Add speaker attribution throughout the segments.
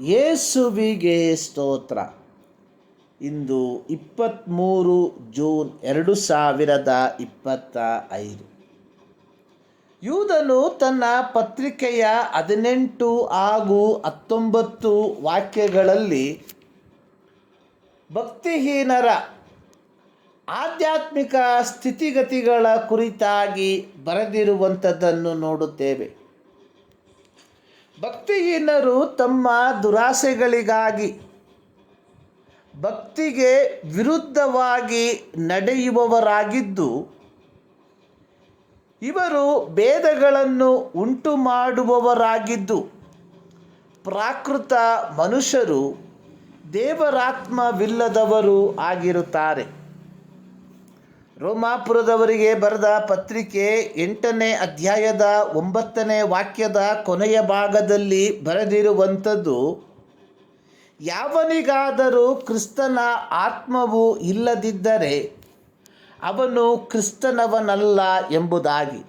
Speaker 1: ಯೇಸುವಿಗೆ ಸ್ತೋತ್ರ. ಇಂದು ಇಪ್ಪತ್ತ್ಮೂರು ಜೂನ್ ಎರಡು ಸಾವಿರದ ಇಪ್ಪತ್ತ ಐದು. ಯೂದನು ತನ್ನ ಪತ್ರಿಕೆಯ ಹದಿನೆಂಟು ಹಾಗೂ ಹತ್ತೊಂಬತ್ತು ವಾಕ್ಯಗಳಲ್ಲಿ ಭಕ್ತಿಹೀನರ ಆಧ್ಯಾತ್ಮಿಕ ಸ್ಥಿತಿಗತಿಗಳ ಕುರಿತಾಗಿ ಬರೆದಿರುವಂಥದ್ದನ್ನು ನೋಡುತ್ತೇವೆ. ಭಕ್ತಿಹೀನರು ತಮ್ಮ ದುರಾಸೆಗಳಿಗಾಗಿ ಭಕ್ತಿಗೆ ವಿರುದ್ಧವಾಗಿ ನಡೆಯುವವರಾಗಿದ್ದು ಇವರು ಭೇದಗಳನ್ನು ಉಂಟು ಮಾಡುವವರಾಗಿದ್ದು ಪ್ರಾಕೃತ ಮನುಷ್ಯರು ದೇವರಾತ್ಮವಿಲ್ಲದವರು ಆಗಿರುತ್ತಾರೆ. ರೋಮಾಪುರದವರಿಗೆ ಬರೆದ ಪತ್ರಿಕೆ ಎಂಟನೇ ಅಧ್ಯಾಯದ ಒಂಬತ್ತನೇ ವಾಕ್ಯದ ಕೊನೆಯ ಭಾಗದಲ್ಲಿ ಬರೆದಿರುವಂಥದ್ದು, ಯಾವನಿಗಾದರೂ ಕ್ರಿಸ್ತನ ಆತ್ಮವು ಇಲ್ಲದಿದ್ದರೆ ಅವನು ಕ್ರಿಸ್ತನವನಲ್ಲ ಎಂಬುದಾಗಿ.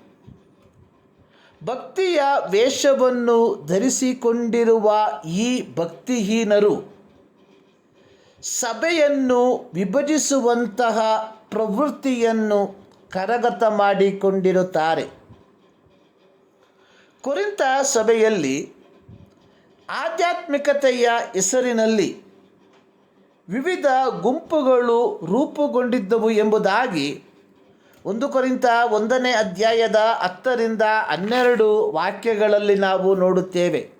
Speaker 1: ಭಕ್ತಿಯ ವೇಷವನ್ನು ಧರಿಸಿಕೊಂಡಿರುವ ಈ ಭಕ್ತಿಹೀನರು ಸಭೆಯನ್ನು ವಿಭಜಿಸುವಂತಹ ಪ್ರವೃತ್ತಿಯನ್ನು ಕರಗತ ಮಾಡಿಕೊಂಡಿರುತ್ತಾರೆ. ಕುರಿತ ಸಭೆಯಲ್ಲಿ ಆಧ್ಯಾತ್ಮಿಕತೆಯ ಹೆಸರಿನಲ್ಲಿ ವಿವಿಧ ಗುಂಪುಗಳು ರೂಪುಗೊಂಡಿದ್ದವು ಎಂಬುದಾಗಿ ಒಂದು ಕುರಿತ ಒಂದನೇ ಅಧ್ಯಾಯದ ಹತ್ತರಿಂದ ಹನ್ನೆರಡು ವಾಕ್ಯಗಳಲ್ಲಿ ನಾವು ನೋಡುತ್ತೇವೆ.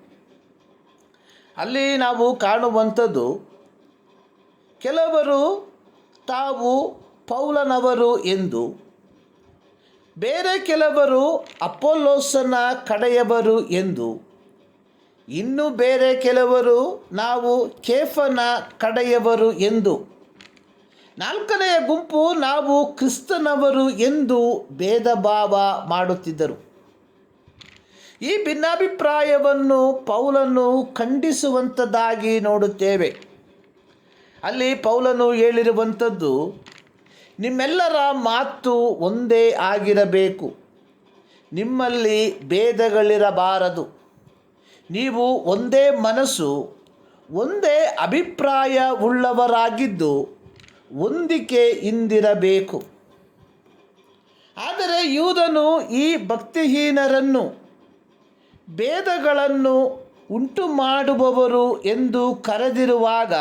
Speaker 1: ಅಲ್ಲಿ ನಾವು ಕಾಣುವಂಥದ್ದು ಕೆಲವರು ತಾವು ಪೌಲನವರು ಎಂದು, ಬೇರೆ ಕೆಲವರು ಅಪೋಲೋಸನ ಕಡೆಯವರು ಎಂದು, ಇನ್ನು ಬೇರೆ ಕೆಲವರು ನಾವು ಕೇಫನ ಕಡೆಯವರು ಎಂದು, ನಾಲ್ಕನೆಯ ಗುಂಪು ನಾವು ಕ್ರಿಸ್ತನವರು ಎಂದು ಭೇದ ಭಾವ ಮಾಡುತ್ತಿದ್ದರು. ಈ ಭಿನ್ನಾಭಿಪ್ರಾಯವನ್ನು ಪೌಲನ್ನು ಖಂಡಿಸುವಂಥದ್ದಾಗಿ ನೋಡುತ್ತೇವೆ. ಅಲ್ಲಿ ಪೌಲನು ಹೇಳಿರುವಂಥದ್ದು ನಿಮ್ಮೆಲ್ಲರ ಮಾತು ಒಂದೇ ಆಗಿರಬೇಕು. ನಿಮ್ಮಲ್ಲಿ ಭೇದಗಳಿರಬಾರದು. ನೀವು ಒಂದೇ ಮನಸ್ಸು, ಒಂದೇ ಅಭಿಪ್ರಾಯ ಉಳ್ಳವರಾಗಿದ್ದು ಹೊಂದಿಕೆ ಇಂದಿರಬೇಕು. ಆದರೆ ಯೂದನು ಈ ಭಕ್ತಿಹೀನರನ್ನು, ಭೇದಗಳನ್ನು ಉಂಟು ಮಾಡುವವರು ಎಂದು ಕರೆದಿರುವಾಗ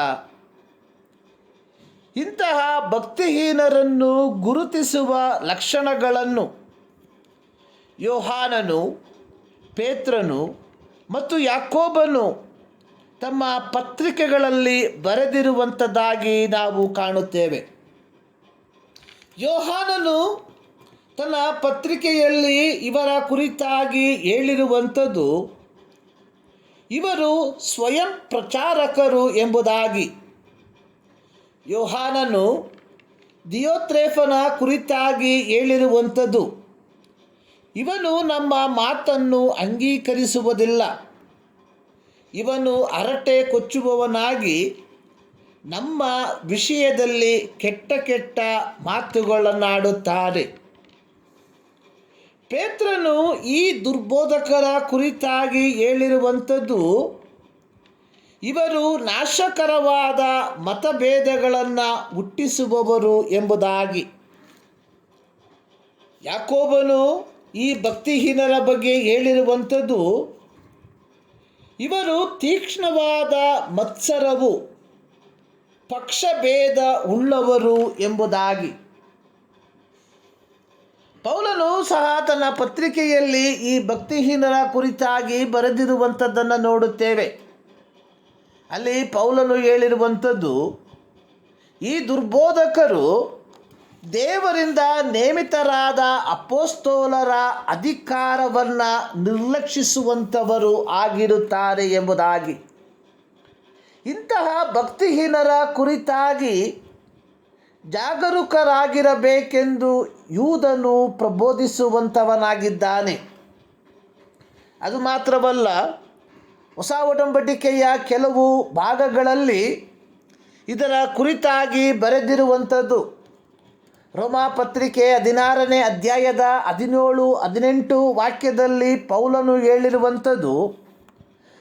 Speaker 1: ಇಂತಹ ಭಕ್ತಿಹೀನರನ್ನು ಗುರುತಿಸುವ ಲಕ್ಷಣಗಳನ್ನು ಯೋಹಾನನು, ಪೇತ್ರನು ಮತ್ತು ಯಾಕೋಬನು ತಮ್ಮ ಪತ್ರಿಕೆಗಳಲ್ಲಿ ಬರೆದಿರುವಂಥದ್ದಾಗಿ ನಾವು ಕಾಣುತ್ತೇವೆ. ಯೋಹಾನನು ತನ್ನ ಪತ್ರಿಕೆಯಲ್ಲಿ ಇವರ ಕುರಿತಾಗಿ ಹೇಳಿರುವಂಥದ್ದು, ಇವರು ಸ್ವಯಂ ಪ್ರಚಾರಕರು ಎಂಬುದಾಗಿ. ಯೋಹಾನನು ದಿಯೋತ್ರೇಫನ ಕುರಿತಾಗಿ ಹೇಳಿರುವಂಥದ್ದು. ಇವನು ನಮ್ಮ ಮಾತನ್ನು ಅಂಗೀಕರಿಸುವುದಿಲ್ಲ. ಇವನು ಹರಟೆ ಕೊಚ್ಚುವವನಾಗಿ ನಮ್ಮ ವಿಷಯದಲ್ಲಿ ಕೆಟ್ಟ ಕೆಟ್ಟ ಮಾತುಗಳನ್ನಾಡುತ್ತಾರೆ. ಪೇತ್ರನು ಈ ದುರ್ಬೋಧಕರ ಕುರಿತಾಗಿ ಹೇಳಿರುವಂಥದ್ದು ಇವರು ನಾಶಕರವಾದ ಮತಭೇದಗಳನ್ನು ಹುಟ್ಟಿಸುವವರು ಎಂಬುದಾಗಿ. ಯಾಕೋಬನು ಈ ಭಕ್ತಿಹೀನರ ಬಗ್ಗೆ ಹೇಳಿರುವಂಥದ್ದು, ಇವರು ತೀಕ್ಷ್ಣವಾದ ಮತ್ಸರವು, ಪಕ್ಷಭೇದ ಉಳ್ಳವರು ಎಂಬುದಾಗಿ. ಪೌಲನು ಸಹ ತನ್ನ ಪತ್ರಿಕೆಯಲ್ಲಿ ಈ ಭಕ್ತಿಹೀನರ ಕುರಿತಾಗಿ ಬರೆದಿರುವಂಥದ್ದನ್ನು ನೋಡುತ್ತೇವೆ. ಅಲ್ಲಿ ಪೌಲನು ಹೇಳಿರುವಂಥದ್ದು, ಈ ದುರ್ಬೋಧಕರು ದೇವರಿಂದ ನೇಮಿತರಾದ ಅಪೋಸ್ತೋಲರ ಅಧಿಕಾರವನ್ನು ನಿರ್ಲಕ್ಷಿಸುವಂಥವರು ಆಗಿರುತ್ತಾರೆ ಎಂಬುದಾಗಿ. ಇಂತಹ ಭಕ್ತಿಹೀನರ ಕುರಿತಾಗಿ ಜಾಗರೂಕರಾಗಿರಬೇಕೆಂದು ಯೂದನು ಪ್ರಬೋಧಿಸುವಂಥವನಾಗಿದ್ದಾನೆ. ಅದು ಮಾತ್ರವಲ್ಲ ಹೊಸ ಒಡಂಬಡಿಕೆಯ ಕೆಲವು ಭಾಗಗಳಲ್ಲಿ ಇದರ ಕುರಿತಾಗಿ ಬರೆದಿರುವಂಥದ್ದು. ರೋಮಾಪತ್ರಿಕೆ ಹದಿನಾರನೇ ಅಧ್ಯಾಯದ ಹದಿನೇಳು, ಹದಿನೆಂಟು ವಾಕ್ಯದಲ್ಲಿ ಪೌಲನು ಹೇಳಿರುವಂಥದ್ದು,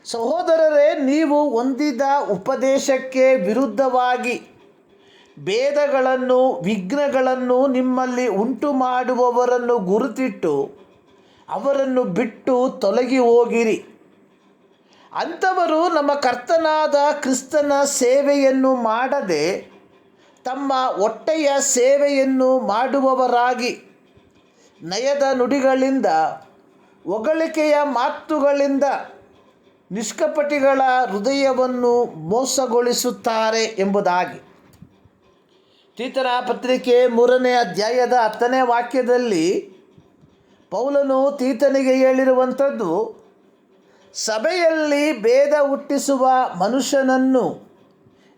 Speaker 1: ಸಹೋದರರೇ, ನೀವು ಹೊಂದಿದ ಉಪದೇಶಕ್ಕೆ ವಿರುದ್ಧವಾಗಿ ಭೇದಗಳನ್ನು, ವಿಘ್ನಗಳನ್ನು ನಿಮ್ಮಲ್ಲಿ ಉಂಟು ಮಾಡುವವರನ್ನು ಗುರುತಿಟ್ಟು ಅವರನ್ನು ಬಿಟ್ಟು ತೊಲಗಿ ಹೋಗಿರಿ. ಅಂಥವರು ನಮ್ಮ ಕರ್ತನಾದ ಕ್ರಿಸ್ತನ ಸೇವೆಯನ್ನು ಮಾಡದೆ ತಮ್ಮ ಹೊಟ್ಟೆಯ ಸೇವೆಯನ್ನು ಮಾಡುವವರಾಗಿ ನಯದ ನುಡಿಗಳಿಂದ, ಹೊಗಳಿಕೆಯ ಮಾತುಗಳಿಂದ ನಿಷ್ಕಪಟಿಗಳ ಹೃದಯವನ್ನು ಮೋಸಗೊಳಿಸುತ್ತಾರೆ ಎಂಬುದಾಗಿ. ತೀತರ ಪತ್ರಿಕೆ ಮೂರನೇ ಅಧ್ಯಾಯದ ಹತ್ತನೇ ವಾಕ್ಯದಲ್ಲಿ ಪೌಲನು ತೀತನಿಗೆ ಹೇಳಿರುವಂಥದ್ದು ಸಭೆಯಲ್ಲಿ ಭೇದ ಹುಟ್ಟಿಸುವ ಮನುಷ್ಯನನ್ನು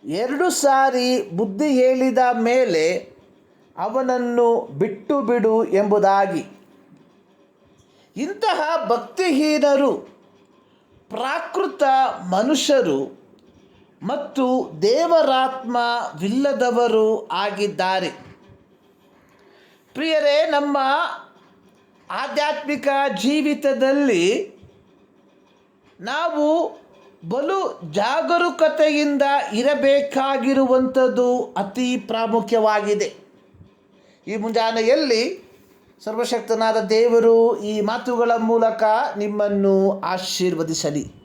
Speaker 1: ಎರಡು ಸಾರಿ ಬುದ್ಧಿ ಹೇಳಿದ ಮೇಲೆ ಅವನನ್ನು ಬಿಟ್ಟು ಬಿಡು ಎಂಬುದಾಗಿ. ಇಂತಹ ಭಕ್ತಿಹೀನರು, ಪ್ರಾಕೃತ ಮನುಷ್ಯರು ಮತ್ತು ದೇವರಾತ್ಮವಿಲ್ಲದವರು ಆಗಿದ್ದಾರೆ. ಪ್ರಿಯರೇ, ನಮ್ಮ ಆಧ್ಯಾತ್ಮಿಕ ಜೀವಿತದಲ್ಲಿ ನಾವು ಬಲು ಜಾಗರೂಕತೆಯಿಂದ ಇರಬೇಕಾಗಿರುವಂಥದ್ದು ಅತಿ ಪ್ರಾಮುಖ್ಯವಾಗಿದೆ. ಈ ಮುಂಜಾನೆಯಲ್ಲಿ ಸರ್ವಶಕ್ತನಾದ ದೇವರು ಈ ಮಾತುಗಳ ಮೂಲಕ ನಿಮ್ಮನ್ನು ಆಶೀರ್ವದಿಸಲಿ.